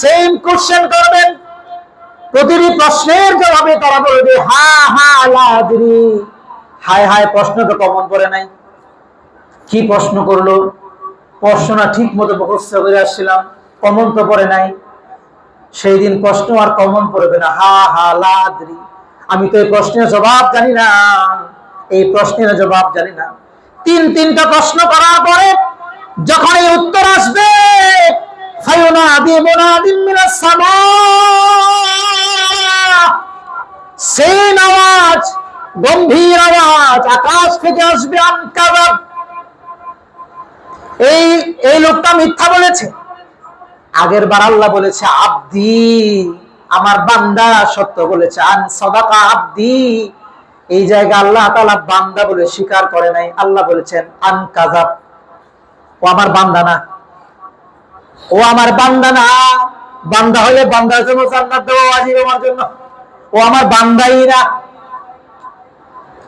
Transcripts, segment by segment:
Same question করবেন। প্রতিটি প্রশ্নের জবাবে তারা বলবে, হা হা লাদরি হায় হায়, প্রশ্ন তো কমন করে নাই। কি প্রশ্ন করল? প্রশ্নটা ঠিক মতো মুখস্থ করে আসছিলাম কমন তো পড়ে নাই। সেই দিন প্রশ্ন আর কমন পড়বে না, হা হা লাদরি আমি তো এই প্রশ্নের জবাব জানি না, এই প্রশ্নের জবাব জানি না। তিন তিনটা প্রশ্ন করার পরে যখন এই উত্তর আসবে গম্ভীর আওয়াজ, আকাশ থেকে আসবে এই এই লোকটা মিথ্যা বলেছে। আগের বার আল্লাহ বলেছে, আব্দি, আমার বান্দা সত্য বলেছে, আন আব্দি। এই জায়গা আল্লাহ তাআলা বান্দা বলে স্বীকার করে নাই। আল্লাহ বলেছেন আন কাজাব ও আমার বান্দা না। ও আমার বান্দা না। বান্দা হলে বান্দার জন্য জান্নাত দেওয়া ওয়াজিব আমার জন্য। ও আমার বান্দাই না।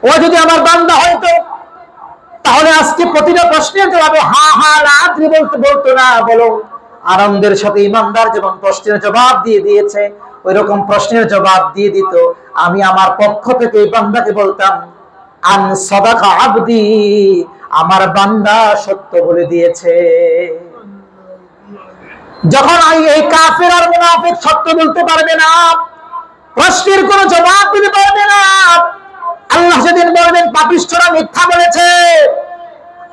ও যদি আমার বান্দা হয়তো তাহলে আজকে প্রতিটা প্রশ্নের জবাবে হা হা রাত্রি বলতে, বলতো না, বলো। আনন্দের সাথে ইমানদার যেমন প্রশ্নের জবাব দিয়ে দিয়েছে ওই রকম প্রশ্নের জবাব দিয়ে দিত। আমি আমার পক্ষ থেকে এই বান্দাকে বলতাম, আন সদাকা আবদি আমার বান্দা সত্য বলে দিয়েছে। যখন এই- কাফের আর মুনাফিক সত্য বলতে পারবে না, প্রশ্নের কোনো জবাব দিতে পারবে না, আল্লাহ সেদিন বলবেন, পাপিষ্ঠরা মিথ্যা বলেছে।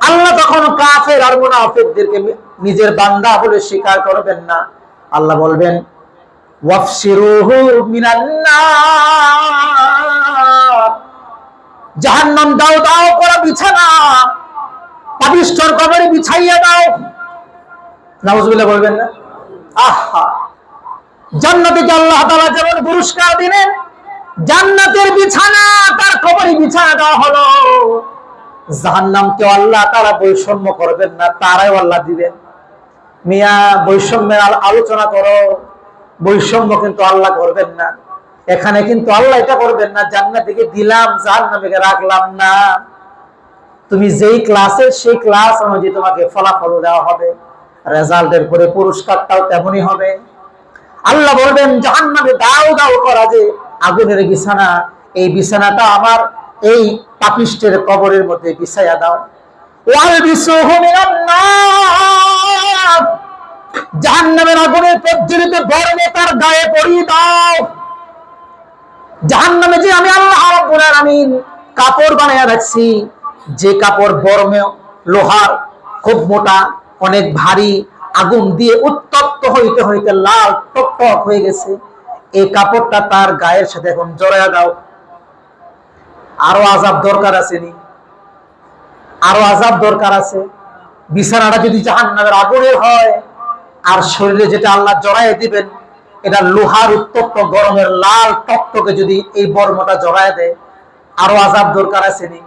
আল্লাহ তখন কাফের আর মুনাফিকদেরকে নিজের বান্দা বলে স্বীকার করবেন না। আল্লাহ বলবেন জাহান্নাম দাও দাও করা বিছানা। পাপিষ্ঠর কবরে বিছাইয়া দাও। নাউজুবিল্লাহ বলবেন না? আহা! জান্নাতিকে আল্লাহ তাআলা যেমন পুরস্কার দিলেন, জান্নাতের বিছানা, তার কবরে বিছানা দেওয়া হলো। জাহান্নামকে আল্লাহ তারা বৈষম্য করবেন না, তারাই আল্লাহ দিবেন। মিয়া, বৈষম্যের আল- আলোচনা করো। বৈষম্য কিন্তু আল্লাহ করবেন না। এখানে কিন্তু আল্লাহ এটা করবেন না জান্নাতিকে দিলাম জাহান্নামীকে রাখলাম না। তুমি যেই ক্লাসের সেই ক্লাস অনুযায়ী তোমাকে ফলাফল দেওয়া হবে। রেজাল্টের পরে পুরস্কারটাও তেমনই হবে। আল্লাহ বলবেন জাহান নামে দাও দাও করা যে আগুনের বিছানা, এই বিছানাটা আমার এই পাপিষ্টের কবরের মধ্যে বিছাইয়া দাও। তার যে আমি আল্লাহ কাপড় রাখছি, যে কাপড় লোহার, খুব মোটা অনেক ভারী আগুন দিয়ে উত্তপ্ত হইতে হইতে লাল টকটক হয়ে গেছে। এই কাপড়টা তার গায়ের সাথে এখন জড়াইয়া দাও। আরও আজাব দরকার আছে নি। আরও আজাব দরকার আছে। বিছানাটা যদি জাহান্নামের আগুনের হয়, আর শরীরে যেটা আল্লাহ জড়াইয়ে দিবেন, এটা লোহার উত্তপ্ত গরমের লাল টকটকে যদি এই বর্মটা জড়ায় দেয়, আরও আজাব দরকার আছে নি।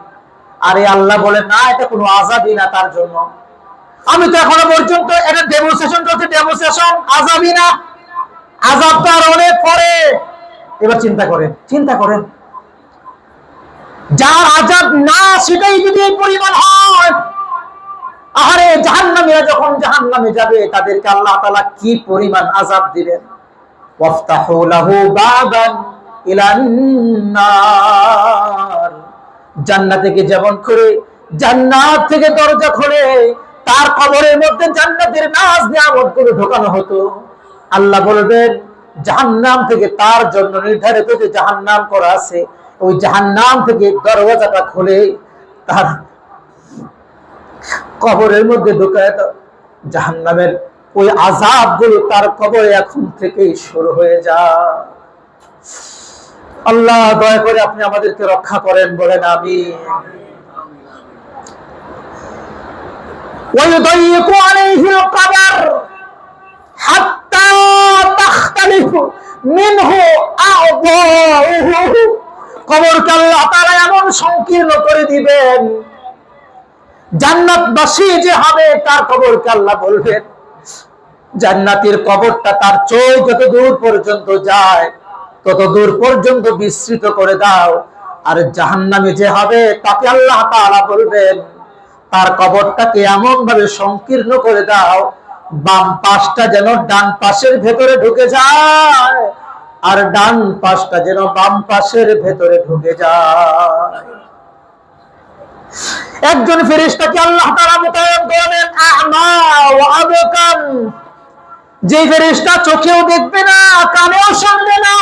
আরে আল্লাহ বলে, না, এটা কোনো আজাবই না তার জন্য। আমি তো এখনও পর্যন্ত এটা ডেমোস্ট্রেশন করছি ডেমোস্ট্রেশন আজাবই না। আজাব তো আর অনেক পরে। এবার চিন্তা করেন চিন্তা করেন। যার আজাব না, সেটাই যদি এই পরিমাণ হয়, আহারে জাহান্নামীরা যখন জাহান্নামে যাবে, তাদেরকে আল্লাহ তাআলা কি পরিমাণ আযাব দিবেন? জান্নাত থেকে যেমন করে জান্নাত থেকে দরজা খুলে তার কবরের মধ্যে জান্নাতের নাজ নিয়ামতগুলো ঢোকানো হতো। আল্লাহ বলবেন, জাহান্নাম থেকে তার জন্য নির্ধারিত যে জাহান্নাম করা আছে, ওই জাহান্নাম থেকে দরওয়াজাটা খুলে তার কবরের মধ্যে ঢুকায় জাহান্নামের ওই আজাবগুলো তার কবরে এখন থেকেই শুরু হয়ে যায়। আল্লাহ, দয়া করে আপনি আমাদেরকে রক্ষা করেন, বলেন আমি ويضيق عليه القبر حتى تختلف منه أعضاؤه কবরকে আল্লাহ তাআলা এমন সংকীর্ণ করে দিবেন জান্নাতবাসী যে হবে তার কবরকে আল্লাহ বলবেন জান্নাতের কবরটা তার চোখ যত দূর পর্যন্ত যায় তত দূর পর্যন্ত বিস্তৃত করে দাও আর জাহান্নামে যে হবে তাকে আল্লাহ তাআলা বলবেন তার কবরটাকে এমন ভাবে সংকীর্ণ করে দাও, বাম পাশটা যেন ডান পাশের ভেতরে ঢুকে যায় আর ডান পাশটা যেন বাম পাশের ভেতরে ঢুকে যায়। একজন ফেরেশতাকে আল্লাহ তাআলা মোতায়েন করবেন আ'মা ওয়া আবকাম যে ফেরেশতা চোখেও দেখবে না, কানেও শুনবে না,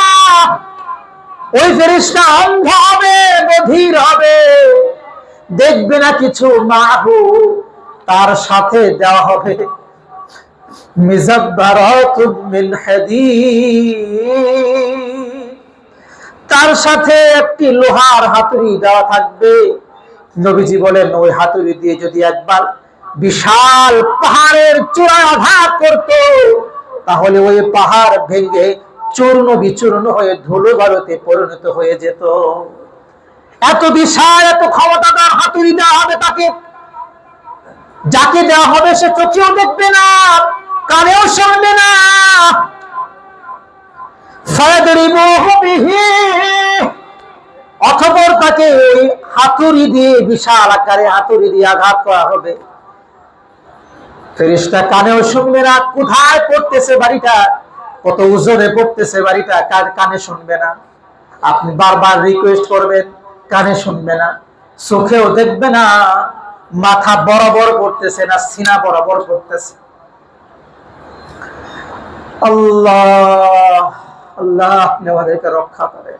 ওই ফেরেশতা অন্ধ হবে বধির হবে। দেখবে না কিছু মাহু তার সাথে দেওয়া হবে তার সাথে একটি লোহার হাতুড়ি দেওয়া থাকবে। নবীজি বলেন, ওই হাতুড়ি দিয়ে যদি একবার বিশাল পাহাড়ের চূড়ায় আঘাত করত, তাহলে ওই পাহাড় ভেঙে চূর্ণ বিচূর্ণ হয়ে ধুলো বালুতে পরিণত হয়ে যেত। এত বিশাল, এত ক্ষমতাদার হাতুড়ি দেওয়া হবে তাকে। যাকে দেওয়া হবে সে চোখেও দেখবে না, কানেও শুনবে না। অথপর তাকে হাতুড়ি দিয়ে, বিশাল আকারে হাতুড়ি দিয়ে আঘাত করা হবে। ফেরিস্তা কানেও শুনবে না, কোথায় পড়তেছে বাড়িটা? কত ওজনে পড়তেছে বাড়িটা কানে শুনবে না। আপনি বারবার রিকোয়েস্ট করবেন কানে শুনবে না, চোখেও দেখবে না, মাথা বরাবর পড়তেছে না, সিনা বরাবর পড়তেছে আল্লাহ আল্লাহ, আপনি আমাদেরকে রক্ষা করেন।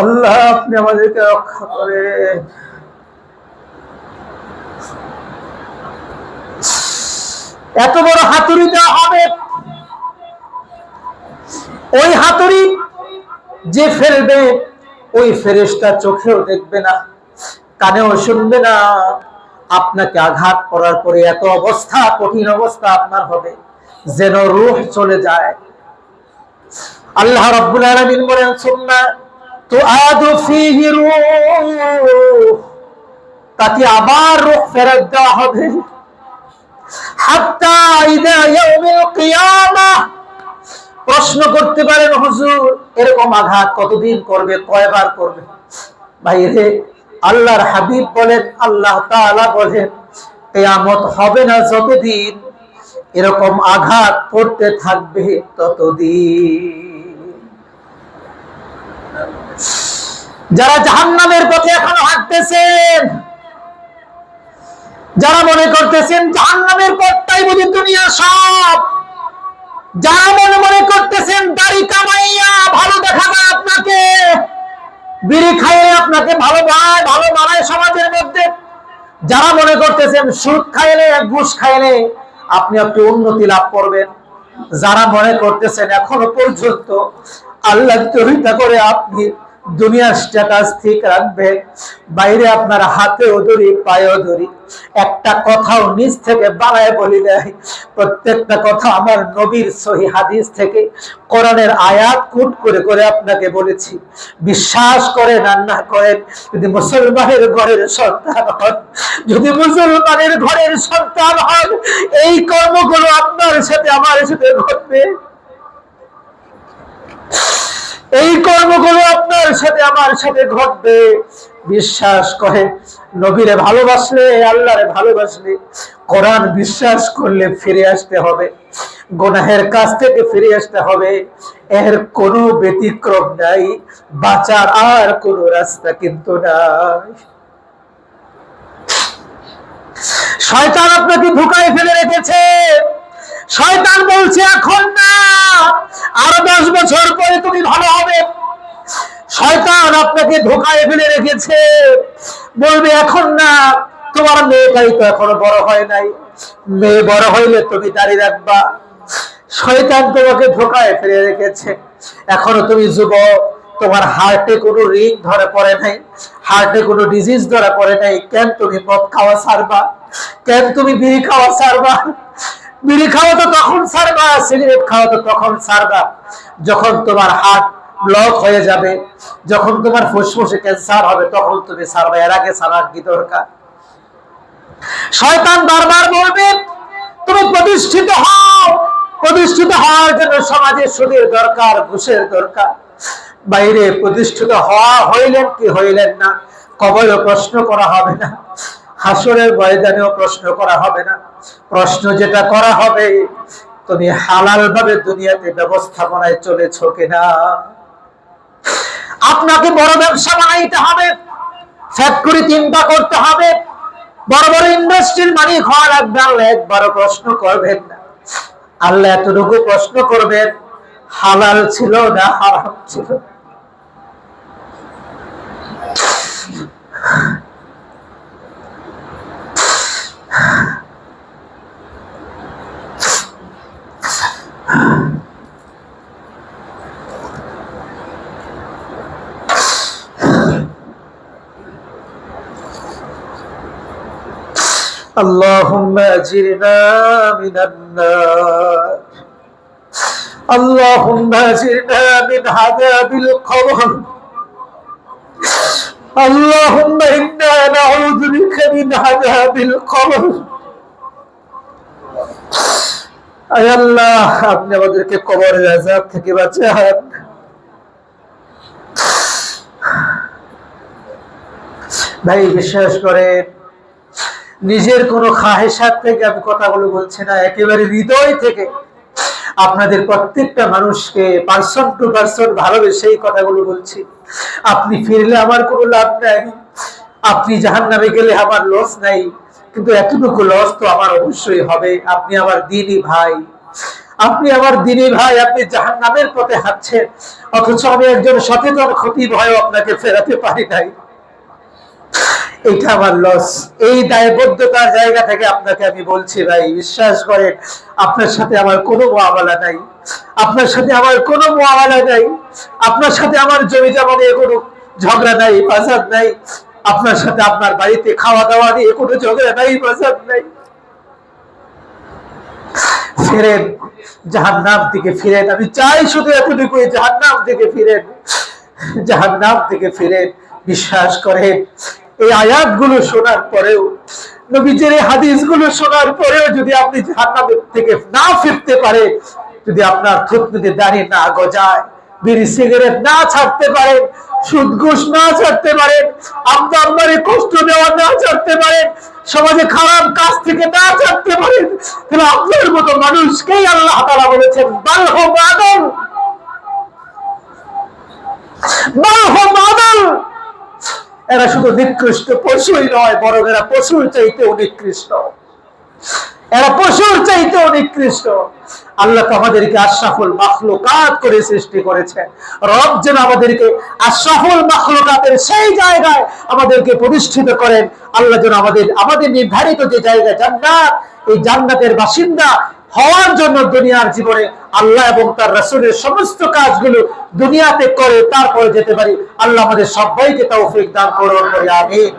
আল্লাহ, আপনি আমাদেরকে রক্ষা করেন। এত বড় হাতুড়ি দেওয়া হবে। ওই হাতুড়ি যে ফেলবে, ওই ফেরেশতা চোখেও দেখবে না, কানেও শুনবে না। আপনাকে আঘাত করার পরে এত অবস্থা, কঠিন অবস্থা আপনার হবে, যেন রূহ চলে যায়। আল্লাহ রাব্বুল আলামিন বলেন ফীহি রূহ। তাকে আবার রূহ ফেরত দেওয়া হবে। হাত্তা ইদা ইয়াউমিল কিয়ামাহ প্রশ্ন করতে পারেন, হুজুর, এরকম আঘাত কতদিন করবে, কয়বার করবে? ভাইরে আল্লাহর হাবিব বলেন, আল্লাহ তাআলা বলেন, কিয়ামত হবে না যতদিন এরকম আঘাত পড়তে থাকবে ততদিন। যারা জাহান্নামের পথে এখনও হাঁটতেছেন, যারা মনে করতেছেন, জাহান্নামের পথটাই বুঝি দুনিয়া সব। যারা দাড়ি কামাইয়া ভালো দেখাবে আপনাকে। বিড়ি খাইয়ে আপনাকে ভালো বানায় ভালো মানায় সমাজের মধ্যে। যারা মনে করতেছেন, সুদ খাইলে, ঘুষ খাইলে আপনি একটু উন্নতি লাভ করবেন। যারা মনে করতেছেন এখনও পর্যন্ত আল্লাহ তরিতা করে আপনি দুনিয়ার স্ট্যাটাস ঠিক রাখবে, বাইরে আপনার হাতেও ধরি পায়েও ধরি একটা কথাও নিজ থেকে বাড়ায় বলি দেয় প্রত্যেকটা কথা আমার নবীর সহি হাদিস থেকে, কোরআনের আয়াত কুট করে করে আপনাকে বলেছি। বিশ্বাস করেন আর না করেন, যদি মুসলমানের ঘরের সন্তান হন, যদি মুসলমানের ঘরের সন্তান হন, এই কর্মগুলো আপনার সাথে আমার সাথে ঘটবে। এই কর্মগুলো আমার সাথে ঘটবে। বিশ্বাস করে, নবীরে ভালোবাসলে, আল্লাহরে ভালোবাসলে, কোরআন বিশ্বাস করলে ফিরে আসতে হবে। গোনাহের কাছ থেকে ফিরে আসতে হবে। এর কোনো ব্যতিক্রম নাই, বাঁচার আর কোনো রাস্তা কিন্তু নাই। শয়তান আপনাকে ধোকায় ফেলে রেখেছে। শয়তান বলছে, এখন না, আরও দশ বছর পরে তুমি ভালো হবে। শয়তান আপনাকে ধোকায় ফেলে রেখেছে। বলবে, এখন না, তোমার মেয়েটাই তো এখনও বড় হয় নাই। মেয়ে বড় হইলে তুমি দাঁড়িয়ে রাখবা। শয়তান তোমাকে ধোকায় ফেলে রেখেছে। এখনও তুমি যুবক, তোমার হার্টে কোনো রিং ধরে পড়ে নাই। হার্টে কোনো ডিজিজ ধরে পড়ে নাই। কেন তুমি মদ খাওয়া ছাড়বা? কেন তুমি বিড়ি খাওয়া ছাড়বা? বিড়ি খাওয়া তো তখন ছাড়বা সিগারেট খাওয়া তো তখন ছাড়বা। যখন তোমার হার্ট ব্লক হয়ে যাবে। যখন তোমার ফুসফুসে ক্যান্সার হবে, তখন তুমি ছাড়বা এর আগে ছাড়ার কি দরকার? শয়তান বারবার বলবে, তুমি প্রতিষ্ঠিত হও। প্রতিষ্ঠিত হওয়ার জন্য সমাজে সুদের দরকার, ঘুষের দরকার। বাইরে প্রতিষ্ঠিত হওয়া হইলেন কি হইলেন না? কবল প্রশ্ন করা হবে না। হাসরের ময়দানেও প্রশ্ন করা হবে না। প্রশ্ন যেটা করা হবে, তুমি হালাল ভাবে দুনিয়াতে ব্যবস্থাপনায় চলেছ কিনা? আপনাকে বড় ব্যবসা বানাইতে হবে ফ্যাক্টরি চিন্তা করতে হবে, বড় বড় ইন্ডাস্ট্রির মালিক হওয়া লাগবে। আল্লাহ একবারও প্রশ্ন করবেন না। আল্লাহ এতটুকু প্রশ্ন করবেন, হালাল ছিল না হারাম ছিল? اللهم اجرنا من النار اللهم اجرنا من عذاب القبر اللهم انا نعوذ بك من عذاب القبر আয় আল্লাহ আপনি আমাদেরকে কবরের আযাব থেকে বাঁচান ভাই বিশ্বাস করেন নিজের কোনো খাহেসাত থেকে আমি কথাগুলো বলছি না, একেবারে হৃদয় থেকে আপনাদের প্রত্যেকটা মানুষকে পার্সন টু পার্সন ভালোবেসে এই কথাগুলো বলছি। আপনি ফিরলে আমার কোনো লাভ নাই, আপনি জাহান নামে গেলে আমার লস নাই, কিন্তু এতটুকু লস তো আমার অবশ্যই হবে। আপনি আমার দিনই ভাই, আপনি আমার দিনী ভাই, আপনি জাহান নামের পথে হাঁটছেন, অথচ আমি একজন সচেতন ক্ষতি ভয় আপনাকে ফেরাতে পারি নাই। এটা আমার লস এই দায়বদ্ধতার জায়গা থেকে আপনাকে আমি বলছি ভাই, বিশ্বাস করেন, আপনার সাথে আমার কোনো মোয়ামলা নাই। আপনার সাথে আমার কোনো মোয়ামলা নাই। আপনার সাথে আমার জমি জমা নিয়ে কোনো ঝগড়া নাই, বাজার নাই। আপনার সাথে আপনার বাড়িতে খাওয়া দাওয়া নিয়ে কোনো ঝগড়া নাই, বাজার নাই। ফিরেন জাহান নাম থেকে ফিরেন। আমি চাই শুধু এতটুকুই জাহান নাম থেকে ফিরেন। জাহান নাম থেকে ফিরেন। বিশ্বাস করেন এই আয়াতগুলো শোনার পরেও, নবীজের এই হাদিসগুলো শোনার পরেও যদি আপনি জাহান্নামের থেকে না ফিরতে পারে, যদি আপনার থুতনিতে দাঁড়িয়ে না গজায়, বিড়ি সিগারেট না ছাড়তে পারেন না ছাড়তে পারেন কষ্ট দেওয়া না ছাড়তে পারেন সমাজে খারাপ কাজ থেকে না ছাড়তে পারেন তাহলে আপনার মতো মানুষকেই আল্লাহ তাআলা বলেছেন বালহ মাদল বালহ মাদল এরা শুধু নিকৃষ্ট, পশুই নয়, বরং এরা পশুর চাইতে নিকৃষ্ট। এরা পশুর চাইতে নিকৃষ্ট। আল্লাহ আমাদেরকে আশরাফুল মাখলুকাত করে সৃষ্টি করেছেন। রব যেন আমাদেরকে আশরাফুল মাখলুকাতের সেই জায়গায় আমাদেরকে প্রতিষ্ঠিত করেন। আল্লাহ যেন আমাদের আমাদের নির্ধারিত যে জায়গা জান্নাত, এই জান্নাতের বাসিন্দা হওয়ার জন্য দুনিয়ার জীবনে আল্লাহ এবং তার রাসূলের সমস্ত কাজগুলো দুনিয়াতে করে তারপরে যেতে পারি। আল্লাহ আমাদের সবাইকে তৌফিক দান করুন করে আমিন।